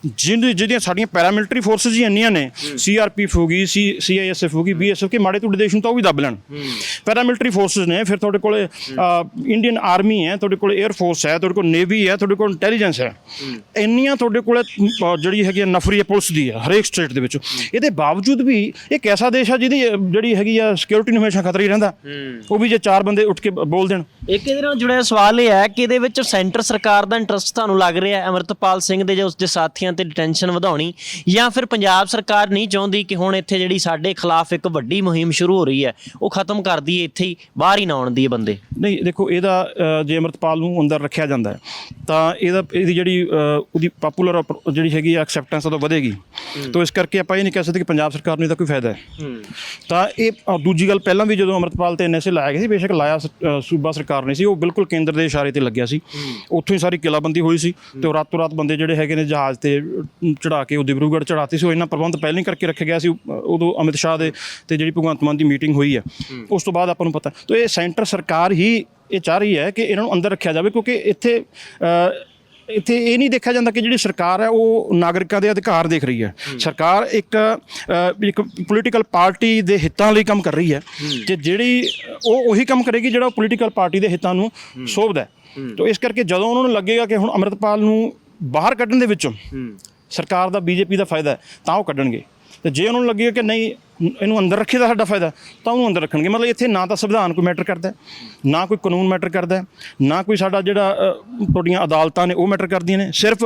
ਜਿਹਦੀ ਜਿਹਦੀਆਂ ਸਾਡੀਆਂ ਪੈਰਾਮਿਲਟਰੀ ਫੋਰਸਸ ਹੀ ਇੰਨੀਆਂ ਨੇ ਸੀਆਰਪੀਐਫ ਹੋ ਗਈ ਸੀ ਸੀਆਈਐਸਐਫ ਹੋ ਗਈ ਬੀਐਸਐਫ ਕੇ ਮਾੜੇ ਤੁਹਾਡੇ ਦੇਸ਼ ਨੂੰ ਤਾਂ ਉਹ ਵੀ ਦੱਬ ਲੈਣ। ਪੈਰਾਮਿਲਟਰੀ ਫੋਰਸਸ ਨੇ ਫਿਰ ਤੁਹਾਡੇ ਕੋਲੇ ਇੰਡੀਅਨ ਆਰਮੀ ਹੈ ਤੁਹਾਡੇ ਕੋਲ 에ਅਰ ਫੋਰਸ ਹੈ ਤੁਹਾਡੇ ਕੋਲ ਨੇਵੀ ਹੈ ਤੁਹਾਡੇ ਕੋਲ ਇੰਟੈਲੀਜੈਂਸ ਹੈ। ਇੰਨੀਆਂ ਤੁਹਾਡੇ ਕੋਲ ਜਿਹੜੀ ਹੈਗੀ ਆ ਨਫਰੀ ਹੈ ਪੁਲਿਸ ਦੀ ਹੈ ਹਰੇਕ ਸਟੇਟ ਦੇ ਵਿੱਚ। ਇਹਦੇ ਬਾਵਜੂਦ ਵੀ ਇਹ ਇੱਕ ਐਸਾ ਦੇਸ਼ ਆ ਜਿਹਦੀ ਜਿਹੜੀ ਹੈਗੀ ਆ ਸਿਕਿਉਰਿਟੀ ਨੂੰ ਹਮੇਸ਼ਾ ਖਤਰਾ ਹੀ ਰਹਿੰਦਾ। ਉਹ ਵੀ ਜੇ ਚਾਰ ਬੰਦੇ ਉੱਠ ਕੇ ਬੋਲ ਦੇਣ। ਇੱਕ ਇਹਦੇ ਨਾਲ ਜੁੜਿਆ ਸਵਾਲ ਇਹ ਹੈ ਕਿ ਇਹਦੇ ਵਿੱਚ ਸੈਂਟਰ ਸਰਕਾਰ ਦਾ ਇੰਟਰਸਟ ਤੁਹਾਨੂੰ ਲੱਗ ਰਿਹਾ ਹੈ? ਅਮਰਤਪਾਲ ਸਿੰਘ ਦੇ ਜਾਂ ਉਸਦੇ ਸਾਥੀਆਂ ਤੇ ਡਿਟੈਂਸ਼ਨ ਵਧਾਉਣੀ ਜਾਂ ਫਿਰ ਪੰਜਾਬ ਸਰਕਾਰ ਨਹੀਂ ਚਾਹੁੰਦੀ ਕਿ ਹੁਣ ਇੱਥੇ ਜਿਹੜੀ ਸਾਡੇ ਖਿਲਾਫ ਇੱਕ ਵੱਡੀ ਮੁਹਿੰਮ ਸ਼ੁਰੂ ਹੋ ਰਹੀ ਹੈ ਉਹ ਖਤਮ ਕਰ ਦਈਏ ਇੱਥੇ ਹੀ ਬਾਹਰ ਹੀ ਨਾ ਆਉਣ ਦੀ ਬੰਦੇ। ਨਹੀਂ ਦੇਖੋ ਇਹਦਾ ਜੇ ਅਮਰਤਪਾਲ ਨੂੰ ਅੰਦਰ ਰੱਖਿਆ ਜਾਂਦਾ ਹੈ ਤਾਂ ਇਹਦਾ ਇਹਦੀ ਜਿਹੜੀ ਉਹਦੀ ਪਪੂਲਰ ਜਿਹੜੀ ਹੈਗੀ ਐਕਸੈਪਟੈਂਸ ਉਹ ਵਧੇਗੀ। ਤਾਂ ਇਸ ਕਰਕੇ ਆਪਾਂ ਇਹ ਨਹੀਂ ਕਹਿ ਸਕਦੇ ਕਿ ਪੰਜਾਬ ਸਰਕਾਰ ਨੂੰ ਇਹਦਾ ਕੋਈ ਫਾਇਦਾ ਹੈ। ਤਾਂ ਇਹ ਦੂਜੀ ਗੱਲ ਪਹਿਲਾਂ ਵੀ ਜਦੋਂ ਅਮਰਤਪਾਲ ਤੇ ਐਨਐਸਏ ਲਾਇਆ ਗਿਆ ਸੀ ਬੇਸ਼ੱਕ ਲਾਇਆ ਸੂਬਾ ਸਰਕਾਰ ਨੇ ਸੀ ਉਹ ਬਿਲਕੁਲ ਕੇਂਦਰ ਦੇ ਇਸ਼ਾਰੇ ਤੇ ਲੱਗਿਆ ਸੀ। ਉੱਥੋਂ ਹੀ ਸਾਰੀ ਕਿਲਾਬੰਦੀ ਹੋਈ ਸੀ ਤੇ ਉਹ ਰਾਤੋਂ ਰਾਤ ਬੰਦੇ ਜਿਹੜੇ ਹੈਗੇ ਨੇ ਜਹਾਜ਼ ਤੇ ਚੜਾ ਕੇ ਉਹ ਦਿਬਰੂਗੜ੍ਹ ਚੜਾਤੇ ਸੀ। ਉਹ ਇਹਨਾਂ ਪ੍ਰਬੰਧ ਪਹਿਲਾਂ ਹੀ ਕਰਕੇ ਰੱਖਿਆ ਗਿਆ ਸੀ। ਉਦੋਂ ਅਮਿਤ ਸ਼ਾਹ ਦੇ ਤੇ ਜਿਹੜੀ ਭਗਵੰਤ ਮਾਨ ਦੀ ਮੀਟਿੰਗ ਹੋਈ ਹੈ। ਉਸ ਤੋਂ ਬਾਅਦ ਆਪਾਂ ਨੂੰ ਪਤਾ। ਤਾਂ ਇਹ ਸੈਂਟਰ ਸਰਕਾਰ ਹੀ ਇਹ ਚਾਹ ਰਹੀ ਹੈ ਕਿ ਇਹਨਾਂ ਨੂੰ ਅੰਦਰ ਰੱਖਿਆ ਜਾਵੇ ਕਿਉਂਕਿ ਇੱਥੇ ਇੱਥੇ ਇਹ ਨਹੀਂ ਦੇਖਿਆ ਜਾਂਦਾ ਕਿ ਜਿਹੜੀ ਸਰਕਾਰ ਹੈ ਉਹ ਨਾਗਰਿਕਾਂ ਦੇ ਅਧਿਕਾਰ ਦੇਖ ਰਹੀ ਹੈ। ਸਰਕਾਰ ਇੱਕ ਇੱਕ ਪੋਲੀਟੀਕਲ ਪਾਰਟੀ ਦੇ ਹਿੱਤਾਂ ਲਈ ਕੰਮ ਕਰ ਰਹੀ ਹੈ। ਤੇ ਜਿਹੜੀ ਉਹ ਉਹੀ ਕੰਮ ਕਰੇਗੀ ਜਿਹੜਾ ਪੋਲੀਟੀਕਲ ਪਾਰਟੀ ਦੇ ਹਿੱਤਾਂ ਨੂੰ ਸੋਭਦਾ ਹੈ। ਤਾਂ ਇਸ ਕਰਕੇ ਜਦੋਂ ਉਹਨਾਂ ਨੂੰ ਲੱਗੇਗਾ ਕਿ ਹੁਣ ਅੰਮ੍ਰਿਤਪਾਲ ਨੂੰ ਬਾਹਰ ਕੱਢਣ ਦੇ ਵਿੱਚੋਂ ਸਰਕਾਰ ਦਾ ਬੀਜੇਪੀ ਦਾ ਫਾਇਦਾ ਤਾਂ ਉਹ ਕੱਢਣਗੇ। ਤੇ ਜੇ ਉਹਨਾਂ ਨੂੰ ਲੱਗੇਗਾ ਕਿ ਨਹੀਂ ਇਹਨੂੰ ਅੰਦਰ ਰੱਖੇ ਦਾ ਸਾਡਾ ਫਾਇਦਾ ਤਾਂ ਉਹਨੂੰ ਅੰਦਰ ਰੱਖਣਗੇ। ਮਤਲਬ ਇੱਥੇ ਨਾ ਤਾਂ ਸੰਵਿਧਾਨ ਕੋਈ ਮੈਟਰ ਕਰਦਾ ਨਾ ਕੋਈ ਕਾਨੂੰਨ ਮੈਟਰ ਕਰਦਾ ਨਾ ਕੋਈ ਸਾਡਾ ਜਿਹੜਾ ਤੁਹਾਡੀਆਂ ਅਦਾਲਤਾਂ ਨੇ ਉਹ ਮੈਟਰ ਕਰਦੀਆਂ ਨੇ। ਸਿਰਫ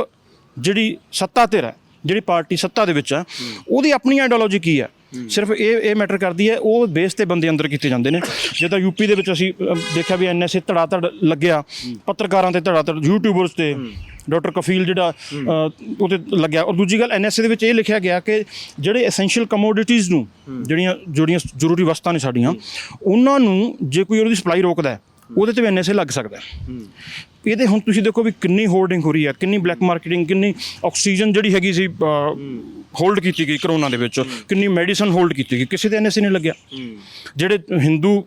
ਜਿਹੜੀ ਸੱਤਾ ਧਿਰ ਹੈ ਜਿਹੜੀ ਪਾਰਟੀ ਸੱਤਾ ਦੇ ਵਿੱਚ ਹੈ ਉਹਦੀ ਆਪਣੀ ਆਈਡੀਓਲੋਜੀ ਕੀ ਹੈ? ਸਿਰਫ ਇਹ ਇਹ ਮੈਟਰ ਕਰਦੀ ਹੈ ਉਹ ਬੇਸ ਤੇ ਬੰਦੇ ਅੰਦਰ ਕੀਤੇ ਜਾਂਦੇ ਨੇ। ਜਿੱਦਾਂ ਯੂਪੀ ਦੇ ਵਿੱਚ ਅਸੀਂ ਅ, ਦੇਖਿਆ ਵੀ ਐਨਐਸਏ ਧੜਾ ਧੜ ਲੱਗਿਆ ਪੱਤਰਕਾਰਾਂ ਤੇ ਧੜਾ ਧੜ ਯੂਟਿਊਬਰਸ ਤੇ ਡਾਕਟਰ ਕਫੀਲ ਜਿਹੜਾ ਉਹ 'ਤੇ ਲੱਗਿਆ। ਔਰ ਦੂਜੀ ਗੱਲ ਐਨਐਸਏ ਦੇ ਵਿੱਚ ਇਹ ਲਿਖਿਆ ਗਿਆ ਕਿ ਜਿਹੜੇ ਐਸੈਂਸ਼ੀਅਲ ਕਮੋਡਿਟੀਜ਼ ਨੂੰ ਜਿਹੜੀਆਂ ਜਿਹੜੀਆਂ ਜ਼ਰੂਰੀ ਵਸਤਾਂ ਨੇ ਸਾਡੀਆਂ ਉਹਨਾਂ ਨੂੰ ਜੇ ਕੋਈ ਉਹਦੀ ਸਪਲਾਈ ਰੋਕਦਾ ਹੈ ਉਹਦੇ ਤੇ ਵੀ ਐਨਐਸਏ ਲੱਗ ਸਕਦਾ ਹੈ। ਇਹਦੇ ਹੁਣ ਤੁਸੀਂ ਦੇਖੋ ਵੀ ਕਿੰਨੀ ਹੋਲਡਿੰਗ ਹੋ ਰਹੀ ਹੈ ਕਿੰਨੀ ਬਲੈਕ ਮਾਰਕੀਟਿੰਗ ਕਿੰਨੀ ਆਕਸੀਜਨ ਜਿਹੜੀ ਹੈਗੀ ਸੀ ਹੋਲਡ ਕੀਤੀ ਗਈ ਕਰੋਨਾ ਦੇ ਵਿੱਚ ਕਿੰਨੀ ਮੈਡੀਸਨ ਹੋਲਡ ਕੀਤੀ ਗਈ ਕਿਸੇ ਤੇ ਐਨਐਸਏ ਨਹੀਂ ਲੱਗਿਆ। ਜਿਹੜੇ ਹਿੰਦੂ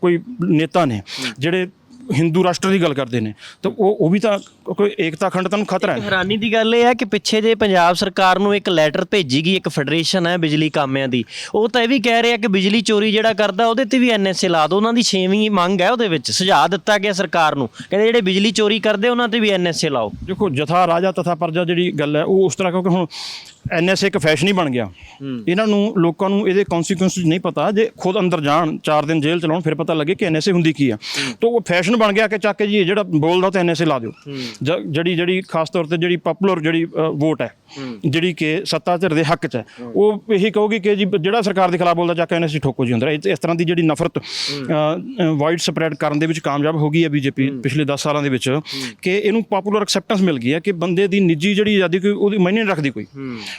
ਕੋਈ ਨੇਤਾ ਨੇ ਜਿਹੜੇ ਹਿੰਦੂ ਰਾਸ਼ਟਰ ਦੀ ਗੱਲ ਕਰਦੇ ਨੇ ਤਾਂ ਉਹ ਉਹ ਵੀ ਤਾਂ ਕੋਈ ਏਕਤਾ ਅਖੰਡਤਾ ਨੂੰ ਖਤਰਾ ਹੈ। ਹੈਰਾਨੀ ਦੀ ਗੱਲ ਇਹ ਹੈ ਕਿ ਪਿੱਛੇ ਜੇ ਪੰਜਾਬ ਸਰਕਾਰ ਨੂੰ ਇੱਕ ਲੈਟਰ ਭੇਜੀ ਗਈ ਇੱਕ ਫੈਡਰੇਸ਼ਨ ਹੈ ਬਿਜਲੀ ਕਾਮਿਆਂ ਦੀ ਉਹ ਤਾਂ ਇਹ ਵੀ ਕਹਿ ਰਿਹਾ ਕਿ ਬਿਜਲੀ ਚੋਰੀ ਜਿਹੜਾ ਕਰਦਾ ਉਹਦੇ ਤੇ ਵੀ ਐਨਐਸਏ ਲਾ ਦਿਓ ਉਹਨਾਂ ਦੀ ਛੇਵੀਂ ਮੰਗ ਹੈ ਉਹਦੇ ਵਿੱਚ ਸੁਝਾਅ ਦਿੱਤਾ ਗਿਆ ਸਰਕਾਰ ਨੂੰ ਕਹਿੰਦੇ ਜਿਹੜੇ ਬਿਜਲੀ ਚੋਰੀ ਕਰਦੇ ਉਹਨਾਂ ਤੇ ਵੀ ਐਨਐਸਏ ਲਾਓ। ਦੇਖੋ ਜਥਾ ਰਾਜਾ ਤਥਾ ਪ੍ਰਜਾ ਜਿਹੜੀ ਗੱਲ ਹੈ ਉਹ ਉਸ ਤਰ੍ਹਾਂ ਕਿਉਂਕਿ ਹੁਣ ਐਨਐਸਏ ਇੱਕ ਫੈਸ਼ਨ ਹੀ ਬਣ ਗਿਆ। ਇਹਨਾਂ ਨੂੰ ਲੋਕਾਂ ਨੂੰ ਇਹਦੇ ਕਨਸੀਕੁਐਂਸ ਨਹੀਂ ਪਤਾ। ਜੇ ਖੁਦ ਅੰਦਰ ਜਾਣ 4 ਦਿਨ ਜੇਲ੍ਹ ਚਲਾਉਣ ਫਿਰ ਪਤਾ ਲੱਗੇ ਕਿ ਐਨਐਸਏ ਹੁੰਦੀ ਕੀ ਆ। ਤਾਂ ਉਹ ਫੈਸ਼ਨ ਬਣ ਗਿਆ ਕਿ ਚੱਕ ਜੀ ਜਿਹੜਾ ਬੋਲਦਾ ਤਾਂ ਐਨਐਸਏ ਲਾ ਦਿਓ। ਜਿਹੜੀ ਜਿਹੜੀ ਖਾਸ ਤੌਰ ਤੇ ਜਿਹੜੀ ਪਪੂਲਰ ਜਿਹੜੀ ਵੋਟ ਹੈ। ਜਿਹੜੀ ਕਿ ਸੱਤਾ ਧਿਰ ਦੇ ਹੱਕ 'ਚ ਹੈ। ਉਹ ਇਹੀ ਕਹੋਗੀ ਕਿ ਜੀ ਜਿਹੜਾ ਸਰਕਾਰ ਦੇ ਖਿਲਾਫ ਬੋਲਦਾ ਚੱਕ ਕੇ ਐਨਐਸਏ ਠੋਕੋ ਜੀ ਇਸ ਇਸ ਤਰ੍ਹਾਂ ਦੀ ਜਿਹੜੀ ਨਫ਼ਰਤ ਵਾਈਡ ਸਪਰੈਡ ਕਰਨ ਦੇ ਵਿੱਚ ਕਾਮਯਾਬ ਹੋ ਗਈ ਹੈ ਬੀਜੇਪੀ ਪਿਛਲੇ 10 ਸਾਲਾਂ ਦੇ ਵਿੱਚ। ਕਿ ਇਹਨੂੰ ਪਪੂਲਰ ਐਕਸੈਪਟੈਂਸ ਮਿਲ ਗਈ ਹੈ ਕਿ ਬੰਦੇ ਦੀ ਨਿੱਜੀ ਜਿਹੜੀ ਆਜ਼ਾਦੀ ਕੋਈ ਉਹਦੀ ਮਾਇਨੇ ਨਹੀਂ ਰੱਖਦੀ ਕੋਈ।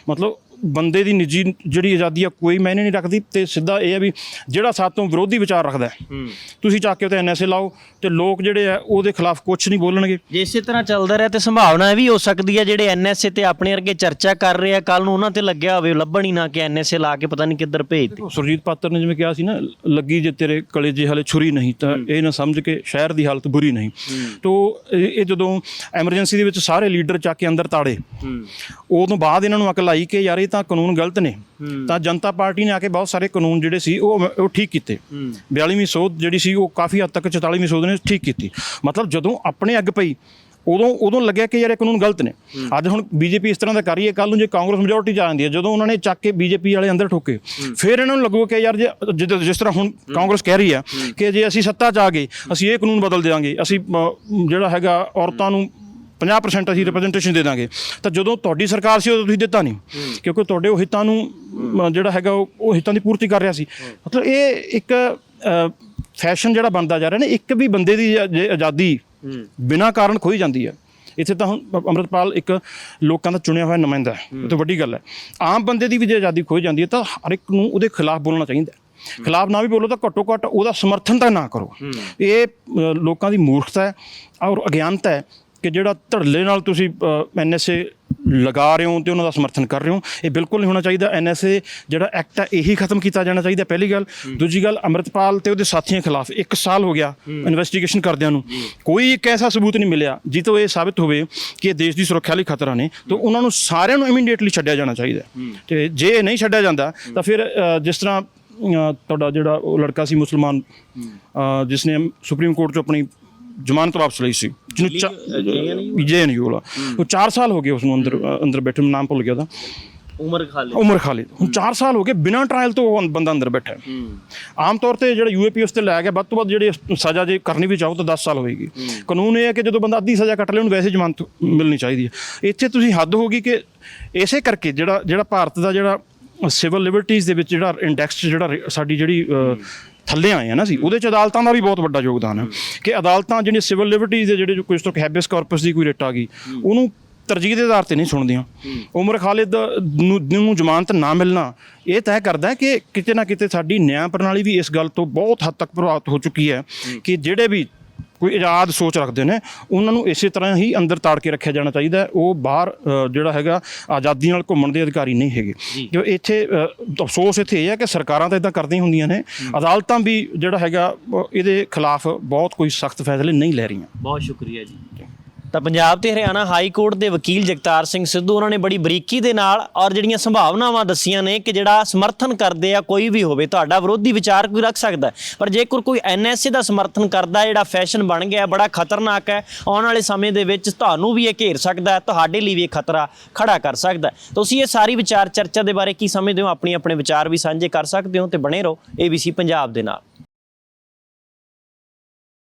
ਮਤਲਬ ਬੰਦੇ ਦੀ ਨਿੱਜੀ ਜਿਹੜੀ ਆਜ਼ਾਦੀ ਆ ਕੋਈ ਮਾਇਨੇ ਨਹੀਂ ਰੱਖਦੀ ਤੇ ਸਿੱਧਾ ਇਹ ਹੈ ਵੀ ਜਿਹੜਾ ਸਾਤੋਂ ਵਿਰੋਧੀ ਵਿਚਾਰ ਰੱਖਦਾ ਹੈ, ਤੁਸੀਂ ਚੱਕ ਕੇ ਉਹਤੇ ਐਨਐਸਏ ਲਾਓ ਤੇ ਲੋਕ ਜਿਹੜੇ ਆ ਉਹਦੇ ਖਿਲਾਫ ਕੁਝ ਨਹੀਂ ਬੋਲਣਗੇ। ਜੇ ਇਸੇ ਤਰ੍ਹਾਂ ਚੱਲਦਾ ਰਿਹਾ ਤੇ ਸੰਭਾਵਨਾ ਇਹ ਵੀ ਹੋ ਸਕਦੀ ਹੈ ਜਿਹੜੇ ਐਨਐਸਏ ਤੇ ਆਪਣੇ ਵਰਗੇ ਚਰਚਾ ਕਰ ਰਹੇ ਆ ਕੱਲ ਨੂੰ ਉਹਨਾਂ ਤੇ ਲੱਗਿਆ ਹੋਵੇ ਲੱਭਣ ਹੀ ਨਾ ਕਿ ਐਨਐਸਏ ਲਾ ਕੇ ਪਤਾ ਨਹੀਂ ਕਿੱਧਰ ਭੇਜਦੇ ਉਹ ਸੁਰਜੀਤ ਪਾਤਰ ਨੇ ਜਿਵੇਂ ਕਿਹਾ ਸੀ ਨਾ ਲੱਗੀ ਜੇ ਤੇਰੇ ਕਲੇਜੇ ਹਲੇ ਛੁਰੀ ਨਹੀਂ ਤਾਂ ਇਹ ਨਾ ਸਮਝ ਕੇ ਸ਼ਹਿਰ ਦੀ ਹਾਲਤ ਬੁਰੀ ਨਹੀਂ। ਤੋ ਇਹ ਇਹ ਜਦੋਂ ਐਮਰਜੈਂਸੀ ਦੇ ਵਿੱਚ ਸਾਰੇ ਲੀਡਰ ਚੱਕ ਕੇ ਅੰਦਰ ਤਾੜੇ ਉਦੋਂ ਬਾਅਦ ਇਹਨਾਂ ਨੂੰ ਅਕਲ ਆਈ ਕਿ ਯਾਰ ਇਹ ਤਾਂ ਕਾਨੂੰਨ ਗਲਤ ਨੇ। ਤਾਂ ਜਨਤਾ ਪਾਰਟੀ ਨੇ ਆ ਕੇ ਬਹੁਤ ਸਾਰੇ ਕਾਨੂੰਨ ਜਿਹੜੇ ਸੀ ਉਹ ਉਹ ਠੀਕ ਕੀਤੇ। 42ਵੀਂ ਸੋਧ ਜਿਹੜੀ ਸੀ ਉਹ ਕਾਫੀ ਹੱਦ ਤੱਕ 44ਵੀਂ ਸੋਧ ਨੇ ਠੀਕ ਕੀਤੀ। ਮਤਲਬ ਜਦੋਂ ਆਪਣੇ ਅੱਗ ਪਈ ਉਦੋਂ ਉਦੋਂ ਲੱਗਿਆ ਕਿ ਯਾਰ ਇਹ ਕਾਨੂੰਨ ਗਲਤ ਨੇ। ਅੱਜ ਹੁਣ ਬੀਜੇਪੀ ਇਸ ਤਰ੍ਹਾਂ ਦਾ ਕਰ ਰਹੀ ਹੈ ਕੱਲ ਨੂੰ ਜੇ ਕਾਂਗਰਸ ਮੈਜੋਰਟੀ ਚ ਆ ਜਾਂਦੀ ਹੈ ਜਦੋਂ ਉਹਨਾਂ ਨੇ ਚੱਕ ਕੇ ਬੀਜੇਪੀ ਵਾਲੇ ਅੰਦਰ ਠੋਕੇ ਫਿਰ ਇਹਨਾਂ ਨੂੰ ਲੱਗੂ ਕਿ ਯਾਰ ਜੇ ਜਿਸ ਤਰ੍ਹਾਂ ਹੁਣ ਕਾਂਗਰਸ ਕਹਿ ਰਹੀ ਆ ਕਿ ਜੇ ਅਸੀਂ ਸੱਤਾ ਚ ਆ ਗਏ ਅਸੀਂ ਇਹ ਕਾਨੂੰਨ ਬਦਲ ਦੇਵਾਂਗੇ ਅਸੀਂ ਜਿਹੜਾ ਹੈਗਾ ਔਰਤਾਂ ਨੂੰ 50% ਅਸੀਂ ਰਿਪਰੈਜ਼ੈਂਟੇਸ਼ਨ ਦੇ ਦਾਂਗੇ। ਤਾਂ ਜਦੋਂ ਤੁਹਾਡੀ ਸਰਕਾਰ ਸੀ ਉਦੋਂ ਤੁਸੀਂ ਦਿੱਤਾ ਨਹੀਂ। ਕਿਉਂਕਿ ਤੁਹਾਡੇ ਉਹ ਹਿੱਤਾਂ ਨੂੰ ਜਿਹੜਾ ਹੈਗਾ ਉਹ ਉਹ ਹਿੱਤਾਂ ਦੀ ਪੂਰਤੀ ਕਰ ਰਿਹਾ ਸੀ। ਮਤਲਬ ਇਹ ਇੱਕ ਫੈਸ਼ਨ ਜਿਹੜਾ ਬਣਦਾ ਜਾ ਰਿਹਾ ਨਾ ਇੱਕ ਵੀ ਬੰਦੇ ਦੀ ਆਜ਼ਾਦੀ ਬਿਨਾਂ ਕਾਰਨ ਖੋਈ ਜਾਂਦੀ ਹੈ। ਇੱਥੇ ਤਾਂ ਹੁਣ ਅੰਮ੍ਰਿਤਪਾਲ ਇੱਕ ਲੋਕਾਂ ਦਾ ਚੁਣਿਆ ਹੋਇਆ ਨੁਮਾਇੰਦਾ ਹੈ। ਇਹ ਤਾਂ ਵੱਡੀ ਗੱਲ ਹੈ। ਆਮ ਬੰਦੇ ਦੀ ਵੀ ਜੇ ਆਜ਼ਾਦੀ ਖੋਈ ਜਾਂਦੀ ਹੈ ਤਾਂ ਹਰ ਇੱਕ ਨੂੰ ਉਹਦੇ ਖਿਲਾਫ ਬੋਲਣਾ ਚਾਹੀਦਾ ਖਿਲਾਫ ਨਾ ਵੀ ਬੋਲੋ ਤਾਂ ਘੱਟੋ ਘੱਟ ਉਹਦਾ ਸਮਰਥਨ ਤਾਂ ਨਾ ਕਰੋ। ਇਹ ਲੋਕਾਂ ਦੀ ਮੂਰਖਤਾ ਹੈ ਔਰ ਅਗਿਆਨਤਾ ਹੈ। ਕਿ ਜਿਹੜਾ ਧੜਲੇ ਨਾਲ ਤੁਸੀਂ ਐਨਐਸਏ ਲਗਾ ਰਹੇ ਹੋ ਤੇ ਉਹਨਾਂ ਦਾ ਸਮਰਥਨ ਕਰ ਰਹੇ ਹੋ ਇਹ ਬਿਲਕੁਲ ਨਹੀਂ ਹੋਣਾ ਚਾਹੀਦਾ। ਐਨਐਸਏ ਜਿਹੜਾ ਐਕਟ ਹੈ ਇਹੀ ਖਤਮ ਕੀਤਾ ਜਾਣਾ ਚਾਹੀਦਾ ਪਹਿਲੀ ਗੱਲ। ਦੂਜੀ ਗੱਲ ਅੰਮ੍ਰਿਤਪਾਲ ਤੇ ਉਹਦੇ ਸਾਥੀਆਂ ਖਿਲਾਫ 1 ਸਾਲ ਹੋ ਗਿਆ ਇਨਵੈਸਟੀਗੇਸ਼ਨ ਕਰਦਿਆਂ ਨੂੰ। ਕੋਈ ਇੱਕ ਐਸਾ ਸਬੂਤ ਨਹੀਂ ਮਿਲਿਆ ਜਿੱਤੋਂ ਇਹ ਸਾਬਿਤ ਹੋਵੇ ਕਿ ਇਹ ਦੇਸ਼ ਦੀ ਸੁਰੱਖਿਆ ਲਈ ਖਤਰਾ ਨੇ ਤਾਂ ਉਹਨਾਂ ਨੂੰ ਸਾਰਿਆਂ ਨੂੰ ਇਮੀਡੀਏਟਲੀ ਛੱਡਿਆ ਜਾਣਾ ਚਾਹੀਦਾ। ਤੇ ਜੇ ਇਹ ਨਹੀਂ ਛੱਡਿਆ ਜਾਂਦਾ ਤਾਂ ਫਿਰ ਜਿਸ ਤਰ੍ਹਾਂ ਤੁਹਾਡਾ ਜਿਹੜਾ ਉਹ ਲੜਕਾ ਸੀ ਮੁਸਲਮਾਨ ਅ, ਜਿਸਨੇ ਸੁਪਰੀਮ ਕੋਰਟ 'ਚੋਂ ਆਪਣੀ ਜ਼ਮਾਨਤ ਵਾਪਸ ਲਈ ਸੀ। ਜਿਹਨੂੰ ਜੇ ਨਹੀਂ ਵਾਲਾ ਉਹ। 4 ਸਾਲ ਹੋ ਗਏ ਉਸ ਨੂੰ ਅੰਦਰ ਅੰਦਰ ਬੈਠੇ ਨੂੰ ਨਾਮ ਭੁੱਲ ਗਿਆ ਉਹਦਾ। ਉਮਰ ਖਾਲੇ ਉਮਰ ਖਾਲਿਦ ਹੁਣ 4 ਸਾਲ ਹੋ ਗਏ ਬਿਨਾਂ ਟ੍ਰਾਇਲ ਤੋਂ ਉਹ ਬੰਦਾ ਅੰਦਰ ਬੈਠਾ ਹੈ। ਆਮ ਤੌਰ ਤੇ ਜਿਹੜਾ ਯੂਏਪੀ ਉਸ ਤੇ ਲੈ ਗਿਆ ਵੱਧ ਤੋਂ ਵੱਧ ਜਿਹੜੀ ਸਜ਼ਾ ਜੇ ਕਰਨੀ ਵੀ ਚਾਹੋ ਤਾਂ 10 ਸਾਲ ਹੋਏਗੀ। ਕਾਨੂੰਨ ਇਹ ਹੈ ਕਿ ਜਦੋਂ ਬੰਦਾ ਅੱਧੀ ਸਜ਼ਾ ਕੱਟ ਲੇ ਉਹਨੂੰ ਵੈਸੇ ਜ਼ਮਾਨਤ ਮਿਲਣੀ ਚਾਹੀਦੀ ਹੈ। ਇੱਥੇ ਤੁਸੀਂ ਹੱਦ ਹੋ ਗਈ ਕਿ ਇਸੇ ਕਰਕੇ ਜਿਹੜਾ ਜਿਹੜਾ ਭਾਰਤ ਦਾ ਜਿਹੜਾ ਸਿਵਲ ਲਿਬਰਟੀਜ਼ ਦੇ ਵਿੱਚ ਜਿਹੜਾ ਇੰਡੈਕਸ ਜਿਹੜਾ ਸਾਡੀ ਜਿਹੜੀ ਥੱਲੇ ਆਏ ਆ ਨਾ ਸੀ ਉਹਦੇ ਚ ਅਦਾਲਤਾਂ ਦਾ ਵੀ ਬਹੁਤ ਵੱਡਾ ਯੋਗਦਾਨ ਹੈ। ਕਿ ਅਦਾਲਤਾਂ ਜਿਹੜੀਆਂ ਸਿਵਲ ਲਿਬਰਟੀਜ਼ ਦੇ ਜਿਹੜੇ ਇਸ ਤੋਂ ਹੈਬਿਸ ਕਾਰਪਸ ਦੀ ਕੋਈ ਰਿਟ ਆ ਗਈ ਉਹਨੂੰ ਤਰਜੀਹ ਦੇ ਆਧਾਰ ਤੇ ਨਹੀਂ ਸੁਣਦੀਆਂ। ਉਮਰ ਖਾਲਿਦ ਨੂੰ ਨੂੰ ਜ਼ਮਾਨਤ ਨਾ ਮਿਲਣਾ ਇਹ ਤੈਅ ਕਰਦਾ ਹੈ ਕਿ ਕਿਤੇ ਨਾ ਕਿਤੇ ਸਾਡੀ ਨਿਆਂ ਪ੍ਰਣਾਲੀ ਵੀ ਇਸ ਗੱਲ ਤੋਂ ਬਹੁਤ ਹੱਦ ਤੱਕ ਪ੍ਰਭਾਵਿਤ ਹੋ ਚੁੱਕੀ ਹੈ। ਕਿ ਜਿਹੜੇ ਵੀ ਕੋਈ ਇਜਾਦ ਸੋਚ ਰੱਖਦੇ ਨੇ ਉਹਨਾਂ ਨੂੰ ਇਸੇ ਤਰ੍ਹਾਂ ਹੀ ਅੰਦਰ ਤਾੜ ਕੇ ਰੱਖਿਆ ਜਾਣਾ ਚਾਹੀਦਾ। ਉਹ ਬਾਹਰ ਜਿਹੜਾ ਹੈਗਾ ਆਜ਼ਾਦੀ ਨਾਲ ਘੁੰਮਣ ਦੇ ਅਧਿਕਾਰੀ ਨਹੀਂ ਹੈਗੇ। ਜੋ। ਇੱਥੇ ਅਫਸੋਸ ਇੱਥੇ ਇਹ ਹੈ ਕਿ ਸਰਕਾਰਾਂ ਤਾਂ ਇਦਾਂ ਕਰਦੀਆਂ ਹੁੰਦੀਆਂ ਨੇ। ਅਦਾਲਤਾਂ ਵੀ ਜਿਹੜਾ ਹੈਗਾ ਇਹਦੇ ਖਿਲਾਫ ਬਹੁਤ ਕੋਈ ਸਖਤ ਫੈਸਲੇ ਨਹੀਂ ਲੈ ਰਹੀਆਂ। ਬਹੁਤ ਸ਼ੁਕਰੀਆ ਜੀ। ਤਾਂ ਪੰਜਾਬ ਤੇ ਹਰਿਆਣਾ ਹਾਈ ਕੋਰਟ ਦੇ ਵਕੀਲ ਜਗਤਾਰ ਸਿੰਘ ਸਿੱਧੂ, ਉਹਨਾਂ ਨੇ ਬੜੀ ਬਰੀਕੀ ਦੇ ਨਾਲ ਔਰ ਜਿਹੜੀਆਂ ਸੰਭਾਵਨਾਵਾਂ ਦੱਸੀਆਂ ਨੇ ਕਿ ਜਿਹੜਾ ਸਮਰਥਨ ਕਰਦੇ ਆ ਕੋਈ ਵੀ ਹੋਵੇ, ਤੁਹਾਡਾ ਵਿਰੋਧੀ ਵਿਚਾਰ ਕੋਈ ਰੱਖ ਸਕਦਾ ਪਰ ਜੇਕਰ ਕੋਈ ਐਨਐਸਏ ਦਾ ਸਮਰਥਨ ਕਰਦਾ, ਜਿਹੜਾ ਫੈਸ਼ਨ ਬਣ ਗਿਆ, ਬੜਾ ਖਤਰਨਾਕ ਹੈ, ਆਉਣ ਵਾਲੇ ਸਮੇਂ ਦੇ ਵਿੱਚ ਤੁਹਾਨੂੰ ਵੀ ਇਹ ਘੇਰ ਸਕਦਾ ਹੈ, ਤੁਹਾਡੇ ਲਈ ਵੀ ਇਹ ਖਤਰਾ ਖੜਾ ਕਰ ਸਕਦਾ ਹੈ। ਤੁਸੀਂ ਇਹ ਸਾਰੀ ਵਿਚਾਰ ਚਰਚਾ ਦੇ ਬਾਰੇ ਕੀ ਸਮਝਦੇ ਹੋ? ਆਪਣੀ ਆਪਣੇ ਵਿਚਾਰ ਵੀ ਸਾਂਝੇ ਕਰ ਸਕਦੇ ਹੋ ਤੇ ਬਣੇ ਰਹੋ ABC ਪੰਜਾਬ ਦੇ ਨਾਲ।